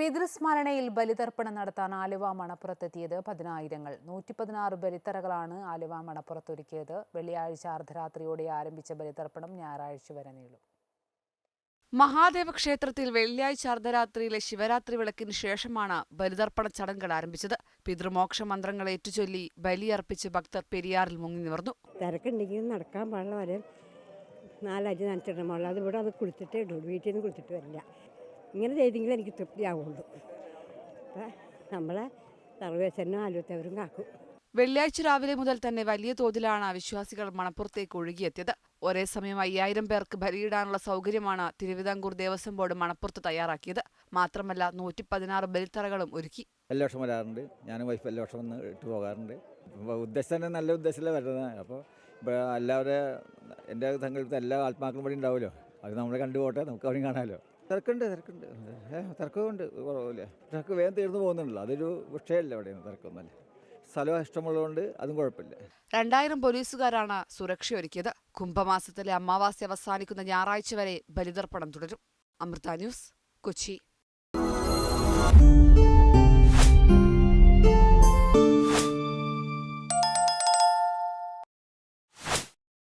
പിതൃസ്മരണയിൽ ബലിതർപ്പണം നടത്താൻ ആലുവ മണപ്പുറത്തെത്തിയത് പതിനായിരങ്ങൾ. നൂറ്റി പതിനാറ് ബലിത്തറകളാണ് ആലുവ മണപ്പുറത്തൊരുക്കിയത്. വെള്ളിയാഴ്ച അർദ്ധരാത്രിയോടെ ആരംഭിച്ച ബലിതർപ്പണം ഞായറാഴ്ച വരെ നീളും. മഹാദേവ ക്ഷേത്രത്തിൽ വെള്ളിയാഴ്ച അർദ്ധരാത്രിയിലെ ശിവരാത്രി വിളക്കിന് ശേഷമാണ് ബലിതർപ്പണ ചടങ്ങുകൾ ആരംഭിച്ചത്. പിതൃമോക്ഷ മന്ത്രങ്ങൾ ഏറ്റുചൊല്ലി ബലിയർപ്പിച്ച് ഭക്തർ പെരിയാറിൽ മുങ്ങി നിവർന്നു. തിരക്കുണ്ടെങ്കിൽ നടക്കാൻ പാടില്ല. വരെ നാലരി നനച്ചിടണം. അത് ഇവിടെ അത് കുളിച്ചിട്ടേ ഇടുള്ളൂ. വീട്ടിൽ നിന്ന് കുളിച്ചിട്ട് വരില്ല. ഇങ്ങനെ ചെയ്തെങ്കിലും എനിക്ക് തൃപ്തിയാവുള്ളൂ. അപ്പം നമ്മളെ സർവേശ്വരനും ആലുവത്തവരും കാക്കും. വെള്ളിയാഴ്ച രാവിലെ മുതൽ തന്നെ വലിയ തോതിലാണ് വിശ്വാസികൾ മണപ്പുറത്തേക്ക് ഒഴുകിയെത്തിയത്. ഒരേ സമയം അയ്യായിരം പേർക്ക് ബലിയിടാനുള്ള സൗകര്യമാണ് തിരുവിതാംകൂർ ദേവസ്വം ബോർഡ് മണപ്പുറത്ത് തയ്യാറാക്കിയത്. മാത്രമല്ല നൂറ്റി പതിനാറ് ബലിത്തറകളും ഒരുക്കി. എല്ലാ വർഷം വരാറുണ്ട്. ഞാനും വൈഫ് എല്ലാ വർഷം വന്ന് ഇട്ട് പോകാറുണ്ട്. ഉദ്ദേശം തന്നെ നല്ല ഉദ്ദേശത്തിലാണ് വരുന്നത്. അപ്പോൾ എല്ലാവരും എന്റെ സങ്കല്പത്തിൽ എല്ലാ ആത്മാക്കളും ഇവിടെ ഉണ്ടാവുമല്ലോ. അത് നമ്മൾ കണ്ടുപോട്ടെ. നമുക്ക് അവരും കാണാമല്ലോ. തിരക്കുണ്ട് തിരക്കുണ്ട്. തിരക്കുണ്ട് കുറവില്ല തിരക്ക് വേഗം തീർന്നു പോകുന്നുണ്ടല്ലോ. അതൊരു വിഷയമല്ല അവിടെ തിരക്കൊന്നുമല്ല സ്ഥലം ഇഷ്ടമുള്ളതുകൊണ്ട് അതും കുഴപ്പമില്ല. രണ്ടായിരം പോലീസുകാരാണ് സുരക്ഷയൊരുക്കിയത്. കുംഭമാസത്തിലെ അമാവാസി അവസാനിക്കുന്ന ഞായറാഴ്ച വരെ ബലിതർപ്പണം തുടരും. അമൃത ന്യൂസ് കൊച്ചി.